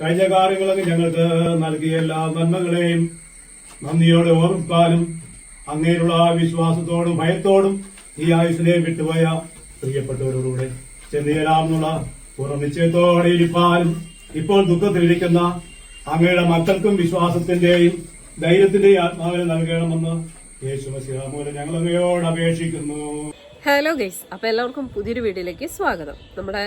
കഴിഞ്ഞ കാര്യങ്ങളൊക്കെ ഞങ്ങൾക്ക് നൽകിയ എല്ലാ നന്മകളെയും നന്ദിയോടെ ഓർക്കാനും അങ്ങേലുള്ള വിശ്വാസത്തോടും ഭയത്തോടും ഈ ആയുസിനെ വിട്ടുപോയ പ്രിയപ്പെട്ടവരോടുകൂടെ ചെന്നുചേരാമെന്നുള്ള പൂർണ ഇപ്പോൾ ദുഃഖത്തിലിരിക്കുന്ന അങ്ങയുടെ മക്കൾക്കും വിശ്വാസത്തിന്റെയും ധൈര്യത്തിന്റെയും ആത്മാവിനെ നൽകണമെന്ന് യേശു ഞങ്ങൾ അങ്ങയോട് അപേക്ഷിക്കുന്നു. ഹലോ ഗൈസ് അപ്പൊ എല്ലാവർക്കും പുതിയൊരു വീഡിയോയിലേക്ക് സ്വാഗതം. നമ്മുടെ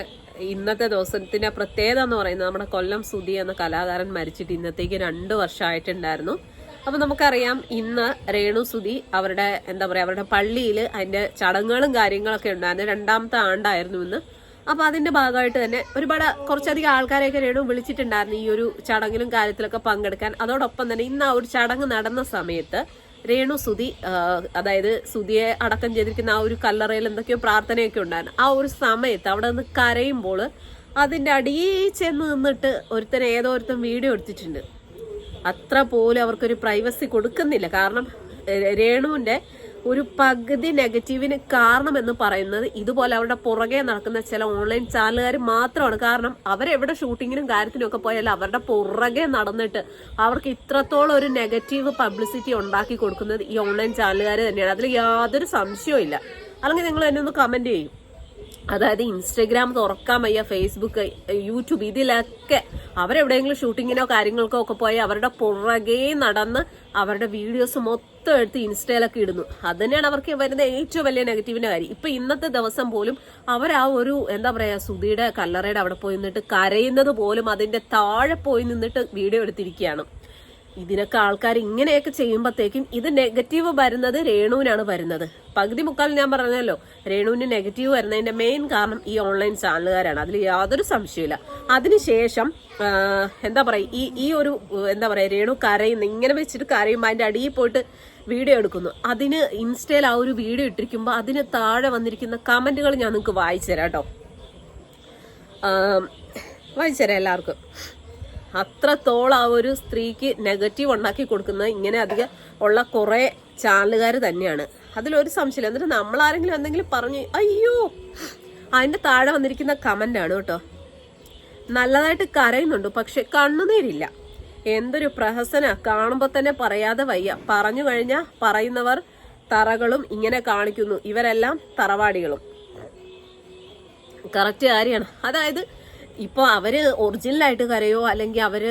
ഇന്നത്തെ ദിവസത്തിന്റെ പ്രത്യേകത എന്ന് പറയുന്നത് നമ്മുടെ കൊല്ലം സുധി എന്ന കലാകാരൻ മരിച്ചിട്ട് ഇന്നത്തേക്ക് രണ്ട് വർഷമായിട്ടുണ്ടായിരുന്നു. അപ്പൊ നമുക്കറിയാം ഇന്ന് രേണു സുധി അവരുടെ എന്താ പറയാ അവരുടെ പള്ളിയിൽ അതിന്റെ ചടങ്ങുകളും കാര്യങ്ങളൊക്കെ ഉണ്ടായിരുന്നു. രണ്ടാമത്തെ ആണ്ടായിരുന്നു ഇന്ന്. അപ്പൊ അതിന്റെ ഭാഗമായിട്ട് തന്നെ ഒരുപാട് കുറച്ചധികം ആൾക്കാരെയൊക്കെ രേണു വിളിച്ചിട്ടുണ്ടായിരുന്നു ഈ ഒരു ചടങ്ങിലും കാര്യത്തിലൊക്കെ പങ്കെടുക്കാൻ. അതോടൊപ്പം തന്നെ ഇന്ന് ആ ഒരു ചടങ്ങ് നടന്ന സമയത്ത് രേണു സുതി അതായത് സുതിയെ അടക്കം ചെയ്തിരിക്കുന്ന ആ ഒരു കല്ലറയിൽ എന്തൊക്കെയോ പ്രാർത്ഥനയൊക്കെ ഉണ്ടായിരുന്നു. ആ ഒരു സമയത്ത് അവിടെ നിന്ന് കരയുമ്പോൾ അതിന്റെ അടിയിൽ ചെന്ന് നിന്നിട്ട് ഒരുത്തൻ ഏതോ ഒരുത്തൻ വീഡിയോ എടുത്തിട്ടുണ്ട്. അത്ര പോലും അവർക്കൊരു പ്രൈവസി കൊടുക്കുന്നില്ല. കാരണം രേണുവിന്റെ ഒരു പകുതി നെഗറ്റീവിന് കാരണം എന്ന് പറയുന്നത് ഇതുപോലെ അവരുടെ പുറകെ നടക്കുന്ന ചില ഓൺലൈൻ ചാനലുകാർ മാത്രമാണ്. കാരണം അവരെവിടെ ഷൂട്ടിങ്ങിനും കാര്യത്തിനും ഒക്കെ പോയാലും അവരുടെ പുറകെ നടന്നിട്ട് അവർക്ക് ഇത്രത്തോളം ഒരു നെഗറ്റീവ് പബ്ലിസിറ്റി ഉണ്ടാക്കി കൊടുക്കുന്നത് ഈ ഓൺലൈൻ ചാനലുകാർ തന്നെയാണ്. അതിൽ യാതൊരു സംശയവും ഇല്ല അല്ലെങ്കിൽ നിങ്ങൾ എന്നെ ഒന്ന് കമന്റ് ചെയ്യും. അതായത് ഇൻസ്റ്റഗ്രാം തുറക്കാൻ വയ്യ ഫേസ്ബുക്ക് യൂട്യൂബ് ഇതിലൊക്കെ അവരെവിടെയെങ്കിലും ഷൂട്ടിങ്ങിനോ കാര്യങ്ങൾക്കോ ഒക്കെ പോയി അവരുടെ പുറകെ നടന്ന് അവരുടെ വീഡിയോസ് മൊത്തം എടുത്ത് ഇൻസ്റ്റയിലൊക്കെ ഇടുന്നു. അത് തന്നെയാണ് അവർക്ക് വരുന്ന ഏറ്റവും വലിയ നെഗറ്റീവിന്റെ കാര്യം. ഇപ്പൊ ഇന്നത്തെ ദിവസം പോലും അവർ ആ ഒരു എന്താ പറയാ സുധിയുടെ കല്ലറയുടെ അവിടെ പോയി നിന്നിട്ട് കരയുന്നത് പോലും അതിന്റെ താഴെ പോയി നിന്നിട്ട് വീഡിയോ എടുത്തിരിക്കുകയാണ്. ഇതിനൊക്കെ ആൾക്കാർ ഇങ്ങനെയൊക്കെ ചെയ്യുമ്പോഴത്തേക്കും ഇത് നെഗറ്റീവ് വരുന്നത് രേണുവിനാണ് വരുന്നത്. പകുതി മുക്കാൽ ഞാൻ പറഞ്ഞല്ലോ രേണുവിന് നെഗറ്റീവ് വരുന്നതിന്റെ മെയിൻ കാരണം ഈ ഓൺലൈൻ ചാനലുകാരാണ്. അതിൽ യാതൊരു സംശയമില്ല അതിനുശേഷം എന്താ പറയുക ഈ ഈ ഒരു എന്താ പറയുക രേണു കരയുന്ന ഇങ്ങനെ വെച്ചിട്ട് കരയുമ്പോൾ അതിന്റെ അടിയിൽ പോയിട്ട് വീഡിയോ എടുക്കുന്നു. അതിന് ഇൻസ്റ്റയിൽ ആ ഒരു വീഡിയോ ഇട്ടിരിക്കുമ്പോൾ അതിന് താഴെ വന്നിരിക്കുന്ന കമന്റുകൾ ഞാൻ നിങ്ങൾക്ക് വായിച്ചു തരാം കേട്ടോ. വായിച്ചു തരാം എല്ലാവർക്കും. അത്രത്തോളം ആ ഒരു സ്ത്രീക്ക് നെഗറ്റീവ് ഉണ്ടാക്കി കൊടുക്കുന്നത് ഇങ്ങനെ അധികം ഉള്ള കുറേ ചാനലുകാർ തന്നെയാണ്. അതിലൊരു സംശയമില്ല. എന്നിട്ട് നമ്മൾ ആരെങ്കിലും എന്തെങ്കിലും പറഞ്ഞു അയ്യോ! അതിന്റെ താഴെ വന്നിരിക്കുന്ന കമന്റ് ആണ് കേട്ടോ. നല്ലതായിട്ട് കരയുന്നുണ്ട് പക്ഷെ കണ്ണുനീരില്ല. എന്തൊരു പ്രഹസന. കാണുമ്പോൾ തന്നെ പറയാതെ വയ്യ. പറഞ്ഞു കഴിഞ്ഞാൽ പറയുന്നവർ തറകളും ഇങ്ങനെ കാണിക്കുന്നു. ഇവരെല്ലാം തറവാടികളും. കറക്റ്റ് കാര്യമാണ് അതായത് ഇപ്പൊ അവർ ഒറിജിനലായിട്ട് കരയോ അല്ലെങ്കിൽ അവർ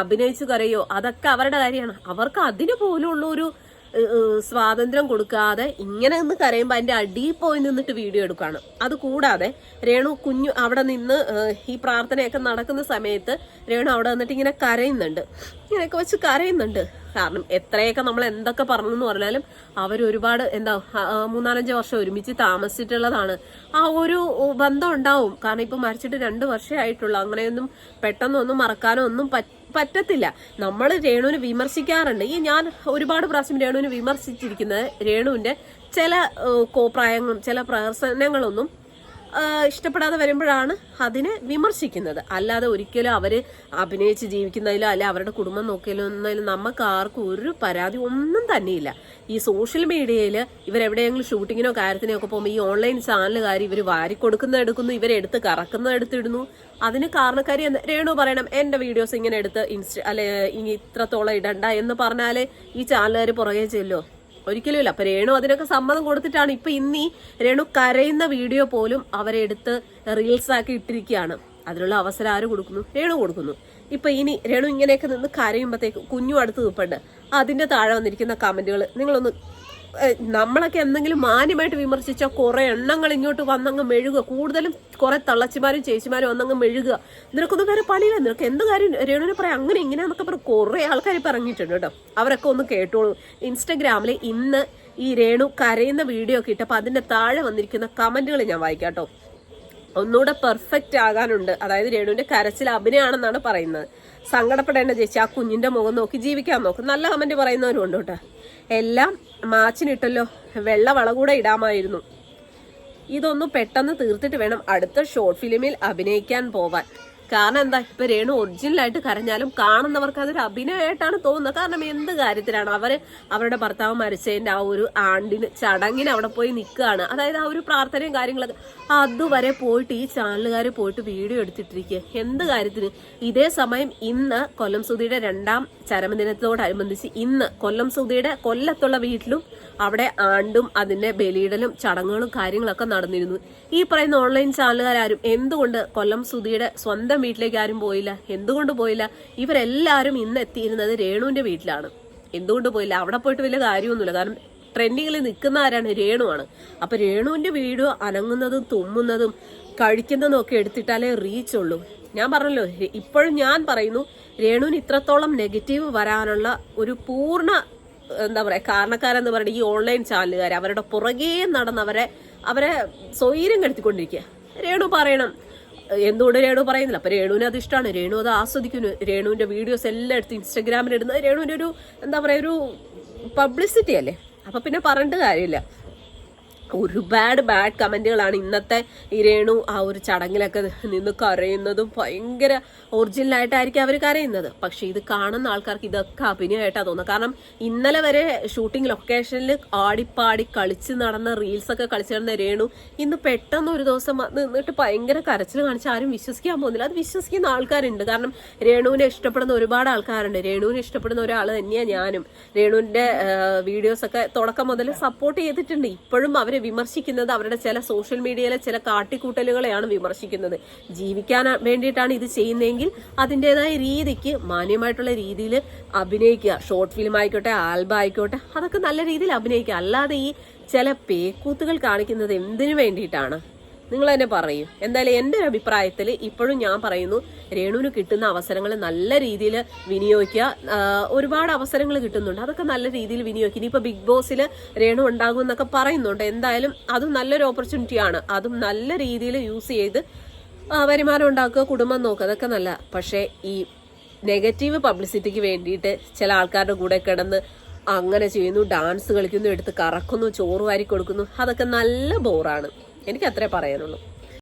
അഭിനയിച്ചു കരയോ അതൊക്കെ അവരുടെ കാര്യമാണ്. അവർക്ക് അതിന് പോലുള്ള ഒരു സ്വാതന്ത്ര്യം കൊടുക്കാതെ ഇങ്ങനെ നിന്ന് കരയുമ്പോൾ അതിന്റെ അടിയിൽ പോയി നിന്നിട്ട് വീഡിയോ എടുക്കുകയാണ് അത് കൂടാതെ രേണു കുഞ്ഞു അവിടെ നിന്ന് ഈ പ്രാർത്ഥനയൊക്കെ നടക്കുന്ന സമയത്ത് രേണു അവിടെ വന്നിട്ട് ഇങ്ങനെ കരയുന്നുണ്ട്. ഇങ്ങനെയൊക്കെ വെച്ച് കരയുന്നുണ്ട്. കാരണം എത്രയൊക്കെ നമ്മൾ എന്തൊക്കെ പറഞ്ഞു എന്ന് പറഞ്ഞാലും അവർ ഒരുപാട് എന്താ മൂന്നാലഞ്ച് വർഷം ഒരുമിച്ച് താമസിച്ചിട്ടുള്ളതാണ്. ആ ഒരു ബന്ധം ഉണ്ടാവും. കാരണം ഇപ്പൊ മരിച്ചിട്ട് രണ്ട് വർഷമേ ആയിട്ടുള്ളൂ. അങ്ങനെയൊന്നും പെട്ടെന്നൊന്നും മറക്കാനോ ഒന്നും പറ്റ പറ്റത്തില്ല. നമ്മൾ രേണുവിനെ വിമർശിക്കാറുണ്ട്. ഈ ഞാൻ ഒരുപാട് പ്രാവശ്യം രേണുവിനെ വിമർശിച്ചിരിക്കുന്നത് രേണുവിന്റെ ചില കോപ്രായങ്ങളും ചില പ്രവർത്തനങ്ങളൊന്നും ആഹ് ഇഷ്ടപ്പെടാതെ വരുമ്പോഴാണ് അതിനെ വിമർശിക്കുന്നത്. അല്ലാതെ ഒരിക്കലും അവർ അഭിനയിച്ച് ജീവിക്കുന്നതിലോ അല്ലെ അവരുടെ കുടുംബം നോക്കിയാലോ ഒന്നതിലും നമുക്ക് ആർക്കും ഒരു പരാതി ഒന്നും തന്നെയില്ല. ഈ സോഷ്യൽ മീഡിയയിൽ ഇവരെവിടെയെങ്കിലും ഷൂട്ടിങ്ങിനോ കാര്യത്തിനോ ഒക്കെ പോകുമ്പോൾ ഈ ഓൺലൈൻ ചാനലുകാർ ഇവർ വാരി കൊടുക്കുന്ന എടുക്കുന്നു ഇവരെടുത്ത് കറക്കുന്ന എടുത്തിടുന്നു. അതിന് കാരണക്കാരി എന്ന് രേണു പറയണം എന്റെ വീഡിയോസ് ഇങ്ങനെ എടുത്ത് ഇൻസ്റ്റ അല്ലെ ഇത്രത്തോളം ഇടണ്ട എന്ന് പറഞ്ഞാൽ ഈ ചാനലുകാർ പുറകെ ചെല്ലോ. ഒരിക്കലും ഇല്ല അപ്പൊ രേണു അതിനൊക്കെ സമ്മതം കൊടുത്തിട്ടാണ് ഇപ്പൊ ഇന്നീ രേണു കരയുന്ന വീഡിയോ പോലും അവരെ എടുത്ത് റീൽസ് ആക്കി ഇട്ടിരിക്കുകയാണ്. അതിനുള്ള അവസരം ആര് കൊടുക്കുന്നു? രേണു കൊടുക്കുന്നു. ഇപ്പൊ ഇനി രേണു ഇങ്ങനെയൊക്കെ നിന്ന് കരയുമ്പോഴത്തേക്ക് കുഞ്ഞു അടുത്ത് നിൽപ്പുണ്ട് അതിന്റെ താഴെ വന്നിരിക്കുന്ന കമന്റുകൾ നിങ്ങളൊന്ന് നമ്മളൊക്കെ എന്തെങ്കിലും മാന്യമായിട്ട് വിമർശിച്ച കുറെ എണ്ണങ്ങൾ ഇങ്ങോട്ട് വന്നങ്ങ് മെഴുകുക. കൂടുതലും കുറെ തള്ളച്ചിമാരും ചേച്ചിമാരും വന്നങ്ങ് മെഴുകുക. നിനക്കൊന്നും വേറെ പണിയില്ല. നിനക്ക് എന്ത് കാര്യം? രേണുവിനെ പറയാം. അങ്ങനെ ഇങ്ങനെയാണെന്നൊക്കെ പറഞ്ഞ് കുറേ ആൾക്കാർ ഇപ്പം ഇറങ്ങിയിട്ടുണ്ട് കേട്ടോ. അവരൊക്കെ ഒന്ന് കേട്ടോളൂ. ഇൻസ്റ്റഗ്രാമിൽ ഇന്ന് ഈ രേണു കരയുന്ന വീഡിയോ ഒക്കെ ഇട്ടപ്പോൾ അതിന്റെ താഴെ വന്നിരിക്കുന്ന കമന്റുകൾ ഞാൻ വായിക്കാം ഒന്നുകൂടെ പെർഫെക്റ്റ് ആകാനുണ്ട്. അതായത് രേണുവിന്റെ കരച്ചിൽ അഭിനയാണെന്നാണ് പറയുന്നത്. സങ്കടപ്പെടേണ്ട ചേച്ചി ആ കുഞ്ഞിന്റെ മുഖം നോക്കി ജീവിക്കാൻ നോക്കും. നല്ല കമന്റ് പറയുന്നവരും ഉണ്ട് കേട്ടോ. എല്ലാം മാച്ചിനിട്ടല്ലോ. വെള്ള വള കൂടെ ഇടാമായിരുന്നു. ഇതൊന്ന് പെട്ടെന്ന് തീർത്തിട്ട് വേണം അടുത്ത ഷോർട്ട് ഫിലിമിൽ അഭിനയിക്കാൻ പോവാൻ. കാരണം എന്താ ഇപ്പൊ രേണു ഒറിജിനലായിട്ട് കരഞ്ഞാലും കാണുന്നവർക്ക് അതൊരു അഭിനയമായിട്ടാണ് തോന്നുന്നത്. കാരണം എന്ത് കാര്യത്തിലാണ് അവർ അവരുടെ ഭർത്താവ് മരിച്ചതിന്റെ ആ ഒരു ആണ്ടിന് ചടങ്ങിന് അവിടെ പോയി നിൽക്കുകയാണ്. അതായത് ആ ഒരു പ്രാർത്ഥനയും കാര്യങ്ങളൊക്കെ. അതുവരെ പോയിട്ട് ഈ ചാനലുകാർ പോയിട്ട് വീഡിയോ എടുത്തിട്ടിരിക്കുക. എന്ത് കാര്യത്തിന്? ഇതേ സമയം ഇന്ന് കൊല്ലം സുധിയുടെ രണ്ടാം ചരമദിനത്തോടനുബന്ധിച്ച് ഇന്ന് കൊല്ലം സുധിയുടെ കൊല്ലത്തുള്ള വീട്ടിലും അവിടെ ആണ്ടും അതിന്റെ ബലിയിടലും ചടങ്ങുകളും കാര്യങ്ങളൊക്കെ നടന്നിരുന്നു. ഈ പറയുന്ന ഓൺലൈൻ ചാനലുകാരും എന്തുകൊണ്ട് കൊല്ലം സുധിയുടെ സ്വന്തം വീട്ടിലേക്ക് ആരും പോയില്ല. എന്തുകൊണ്ട് പോയില്ല? ഇവരെല്ലാവരും ഇന്ന് എത്തിയിരുന്നത് രേണുവിന്റെ വീട്ടിലാണ്. എന്തുകൊണ്ട് പോയില്ല? അവിടെ പോയിട്ട് വലിയ കാര്യമൊന്നുമില്ല. കാരണം ട്രെൻഡിങ്ങിൽ നിൽക്കുന്ന ആരാണ്? രേണുവാണ് അപ്പൊ രേണുവിന്റെ വീട് അനങ്ങുന്നതും തുമ്മുന്നതും കഴിക്കുന്നതും ഒക്കെ എടുത്തിട്ടാലേ റീച്ച് ഉള്ളൂ. ഞാൻ പറഞ്ഞല്ലോ ഇപ്പോഴും ഞാൻ പറയുന്നു രേണുവിന് ഇത്രത്തോളം നെഗറ്റീവ് വരാനുള്ള ഒരു പൂർണ എന്താ പറയാ കാരണക്കാരെന്ന് പറയുന്നത് ഈ ഓൺലൈൻ ചാനലുകാർ അവരുടെ പുറകെ നടന്നവരെ അവരെ സ്വൈര്യം കെടുത്തിക്കൊണ്ടിരിക്കുക. രേണു പറയണം എന്തുകൊണ്ട് രേണു പറയുന്നില്ല? അപ്പൊ രേണുവിന് അത് ഇഷ്ടമാണ് രേണു അത് ആസ്വദിക്കുന്നു. രേണുവിന്റെ വീഡിയോസ് എല്ലാം എടുത്ത് ഇൻസ്റ്റഗ്രാമിൽ ഇടുന്നത് രേണുവിന്റെ ഒരു എന്താ പറയാ ഒരു പബ്ലിസിറ്റി അല്ലേ? അപ്പൊ പിന്നെ പറഞ്ഞിട്ട് കാര്യമില്ല. ഒരുപാട് ബാഡ് കമന്റുകളാണ് ഇന്നത്തെ ഈ രേണു ആ ഒരു ചടങ്ങിലൊക്കെ നിന്ന് കരയുന്നതും ഭയങ്കര ഒറിജിനലായിട്ടായിരിക്കും അവർ കരയുന്നത്. പക്ഷേ ഇത് കാണുന്ന ആൾക്കാർക്ക് ഇതൊക്കെ അഭിനയമായിട്ടാണ് തോന്നുന്നത്. കാരണം ഇന്നലെ വരെ ഷൂട്ടിംഗ് ലൊക്കേഷനിൽ ആടിപ്പാടി കളിച്ച് നടന്ന റീൽസൊക്കെ കളിച്ച് നടന്ന രേണു ഇന്ന് പെട്ടെന്ന് ഒരു ദിവസം നിന്നിട്ട് ഭയങ്കര കരച്ചിൽ കാണിച്ച് ആരും വിശ്വസിക്കാൻ പോകുന്നില്ല. അത് വിശ്വസിക്കുന്ന ആൾക്കാരുണ്ട്. കാരണം രേണുവിനെ ഇഷ്ടപ്പെടുന്ന ഒരുപാട് ആൾക്കാരുണ്ട്. രേണുവിനെ ഇഷ്ടപ്പെടുന്ന ഒരാൾ തന്നെയാണ് ഞാനും. രേണുവിന്റെ വീഡിയോസൊക്കെ തുടക്കം മുതൽ സപ്പോർട്ട് ചെയ്തിട്ടുണ്ട്. ഇപ്പോഴും അവരെ വിമർശിക്കുന്നത് അവരുടെ ചില സോഷ്യൽ മീഡിയയിലെ ചില കാട്ടിക്കൂട്ടലുകളെയാണ് വിമർശിക്കുന്നത്. ജീവിക്കാൻ വേണ്ടിയിട്ടാണ് ഇത് ചെയ്യുന്നതെങ്കിൽ അതിന്റെതായ രീതിക്ക് മാന്യമായിട്ടുള്ള രീതിയിൽ അഭിനയിക്കുക. ഷോർട്ട് ഫിലിം ആയിക്കോട്ടെ ആൽബം ആയിക്കോട്ടെ അതൊക്കെ നല്ല രീതിയിൽ അഭിനയിക്കുക. അല്ലാതെ ഈ ചില പേക്കൂത്തുകൾ കാണിക്കുന്നത് എന്തിനു വേണ്ടിയിട്ടാണ്? നിങ്ങൾ തന്നെ പറയും. എന്തായാലും എന്റെ ഒരു അഭിപ്രായത്തിൽ ഇപ്പോഴും ഞാൻ പറയുന്നു രേണുവിന് കിട്ടുന്ന അവസരങ്ങൾ നല്ല രീതിയിൽ വിനിയോഗിക്കുക. ഒരുപാട് അവസരങ്ങൾ കിട്ടുന്നുണ്ട്. അതൊക്കെ നല്ല രീതിയിൽ വിനിയോഗിക്കുക. ഇനിയിപ്പോൾ ബിഗ് ബോസിൽ രേണു ഉണ്ടാകും എന്നൊക്കെ പറയുന്നുണ്ട്. എന്തായാലും അതും നല്ലൊരു ഓപ്പർച്യൂണിറ്റിയാണ് അതും നല്ല രീതിയിൽ യൂസ് ചെയ്ത് വരുമാനം ഉണ്ടാക്കുക കുടുംബം നോക്കുക. അതൊക്കെ നല്ല. പക്ഷേ ഈ നെഗറ്റീവ് പബ്ലിസിറ്റിക്ക് വേണ്ടിയിട്ട് ചില ആൾക്കാരുടെ കൂടെ കിടന്ന് അങ്ങനെ ചെയ്യുന്നു ഡാൻസ് കളിക്കുന്നു എടുത്ത് കറക്കുന്നു ചോറ് വാരി കൊടുക്കുന്നു. അതൊക്കെ നല്ല ബോറാണ് എനിക്ക് അത്രേ പറയാനുള്ളൂ.